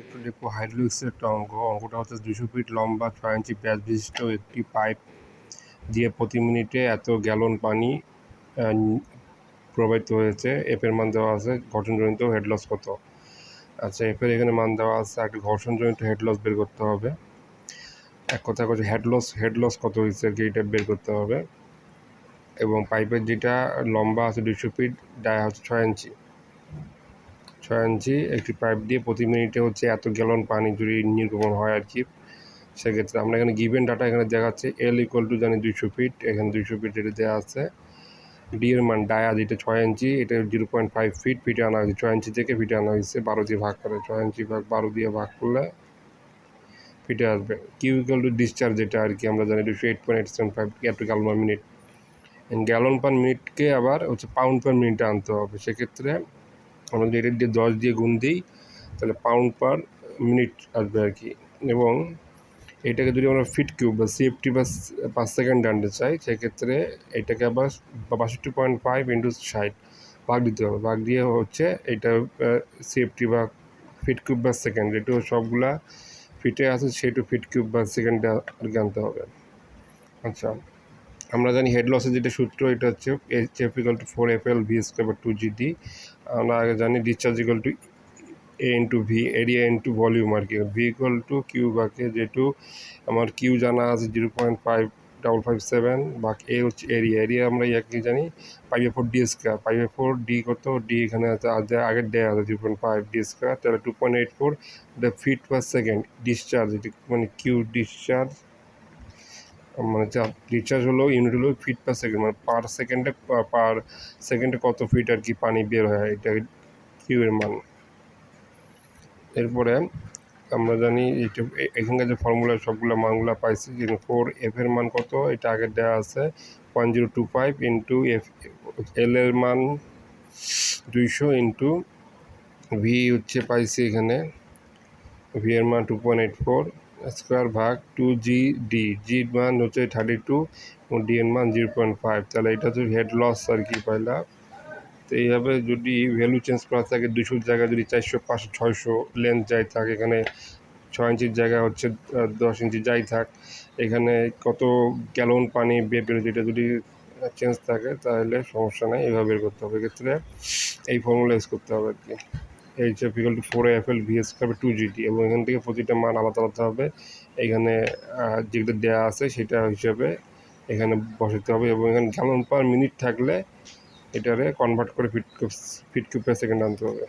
একটু দেখব হাইড্রোলিক্সের একটা অঙ্ক অঙ্কটা হচ্ছে দুশো ফিট লম্বা, ছয় ইঞ্চি প্যাচ বিশিষ্ট একটি পাইপ দিয়ে প্রতি মিনিটে এত গ্যালন পানি প্রবাহিত হয়েছে। এপের মান দেওয়া আছে ঘর্ষণজনিত হেড লস কত? আচ্ছা এপের এখানে মান দেওয়া আছে একটা ঘর্ষণজনিত হেড লস বের করতে হবে। এক কথা কথা হেড লস হেড লস কত হয়েছে আর কি এটা বের করতে হবে। এবং পাইপের যেটা লম্বা আছে দুশো ফিট ডায়া হচ্ছে ছয় ইঞ্চি ছয় ইঞ্চি একটি পাইপ দিয়ে প্রতি মিনিটে হচ্ছে এত গ্যালন পানি যদি নির্গমন হয় আর কি, সেক্ষেত্রে আমরা এখানে গিভেন ডাটা এখানে দেখাচ্ছে এল ইকুয়াল টু জানি দুইশো ফিট এখানে দুইশো ফিট এটা দেওয়া আছে। ডি এর মান ডায়া যেটা ছয় ইঞ্চি এটা জিরো পয়েন্ট ফাইভ ফিট ফিটে আনা হয়েছে ছয় ইঞ্চি থেকে ফিটে আনা হয়েছে বারো দিয়ে ভাগ করে, ছয় ইঞ্চি ভাগ বারো দিয়ে ভাগ করলে ফিটে আসবে। কিউ ইকুয়াল টু ডিসচার্জ যেটা আর কি, আমরা জানি দুশো eight point eight seven five two gallon per minute gallon per মিনিটকে আবার হচ্ছে পাউন্ড পার মিনিটে আনতে হবে, সেক্ষেত্রে আমরা যদি এটা দিয়ে দশ দিয়ে গুণ দিই, তাহলে পাউন্ড পার মিনিট আসবে আর কি। এবং এটাকে যদি আমরা ফিট কিউব বা সিএফটি বা পাঁচ সেকেন্ড আনতে চাই, সেক্ষেত্রে এটাকে আবার বাষট্টি পয়েন্ট ফাইভ ইন্টু ষাট ভাগ দিতে হবে। ভাগ দিয়ে হচ্ছে এটা সিএফটি বা ফিট কিউব বা সেকেন্ড যেটু সবগুলা ফিটে আছে সেটু ফিট কিউব বা সেকেন্ডে আর কি আনতে হবে। আচ্ছা। আমরা জানি হেড লসের যেটা সূত্র, এটা হচ্ছে H F equal to four F L V square বা টু জিডি আমরা আগে জানি discharge equal to A into V area into volume আর কি। ভি ইকাল টু কিউ বাকে যেটু আমার কিউ জানা আছে zero point five double five seven বা A হচ্ছে এরিয়া এরিয়া আমরা ইয়াকে জানি five four D square five four D কত? ডি এখানে আছে আগে আগের ডে আছে zero point five D square তাহলে two point eight four the feet per second discharge এটি মানে কিউ ডিসচার্জ মানে যা ডিসচার্জ হলো ইউনিট হলো ফিট পার সেকেন্ড মানে পার সেকেন্ডে পার সেকেন্ডে কত ফিট আর কি পানি বের হয়, এটা কিউ এর মান? এরপরে আমরা জানি এটা এখানকার যে ফর্মুলা সবগুলো মানগুলো পাইছি যে ফোর এফ এর মান কত? এটা আগে দেওয়া আছে one zero two five into F L এর মান দুইশো ইন্টু ভি হচ্ছে পাইছি এখানে ভি এর মান two point eight four square ভাগ টু জি ডি জির মান হচ্ছে থার্টি টু এবং ডি এর মান জিরো পয়েন্ট ফাইভ। তাহলে এটা হচ্ছে হেড লস আর কি পাইলা। তো এইভাবে যদি ভ্যালু চেঞ্জ করা থাকে, দুশোর জায়গায় যদি চারশো পাঁচশো, ছয়শো লেন্থ যাই থাক, এখানে ছয় ইঞ্চির জায়গায় হচ্ছে দশ ইঞ্চি যাই থাক, এখানে কত গ্যালন পানি বের এটা যদি চেঞ্জ থাকে, তাহলে সমস্যা নেই, এইভাবে বের করতে হবে। এক্ষেত্রে এই ফর্মুলা ইউজ করতে হবে আর কি। H F equal to four F L VS হবে টু জিটি এবং এখান থেকে প্রতিটা মান আলাদা আলাদা হবে। এখানে যেটা দেওয়া আছে সেটা হিসাবে এখানে বসাতে হবে এবং এখানে গ্যালন পার মিনিট থাকলে এটারে কনভার্ট করে feet feet Q per second আনতে হবে।